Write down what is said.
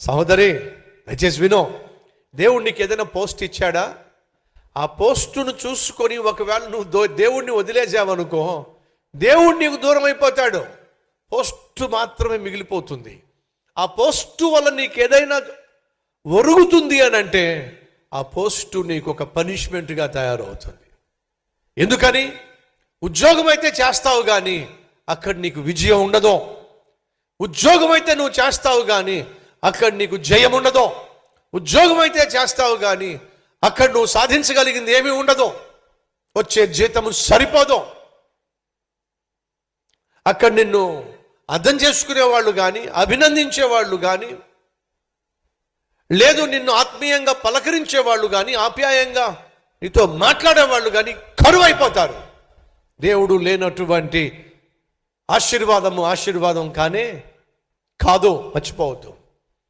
సహోదరి దయచేసి వినో. దేవుడు నీకు ఏదైనా పోస్ట్ ఇచ్చాడా? ఆ పోస్టును చూసుకొని ఒకవేళ నువ్వు దో- దేవుణ్ణి వదిలేసావనుకో దేవుడు నీకు దూరం అయిపోతాడు. పోస్టు మాత్రమే మిగిలిపోతుంది. ఆ పోస్టు వల్ల నీకు ఏదైనా ఒరుగుతుంది అని అంటే ఆ పోస్టు నీకు ఒక పనిష్మెంట్గా తయారవుతుంది. ఎందుకని? ఉద్యోగం అయితే చేస్తావు కానీ అక్కడ నీకు విజయం ఉండదు. ఉద్యోగం అయితే నువ్వు చేస్తావు కానీ అక్కడ నీకు జయం ఉండదు ఉద్యోగం అయితే చేస్తావు కానీ అక్కడ నువ్వు సాధించగలిగింది ఏమీ ఉండదు వచ్చే జీతము సరిపోదు. అక్కడ నిన్ను అర్థం చేసుకునే వాళ్ళు కానీ అభినందించేవాళ్ళు కానీ లేదు నిన్ను ఆత్మీయంగా పలకరించే వాళ్ళు కానీ ఆప్యాయంగా నీతో మాట్లాడేవాళ్ళు కానీ కరువు అయిపోతారు దేవుడు లేనటువంటి ఆశీర్వాదము ఆశీర్వాదం కానే కాదు మర్చిపోవద్దు.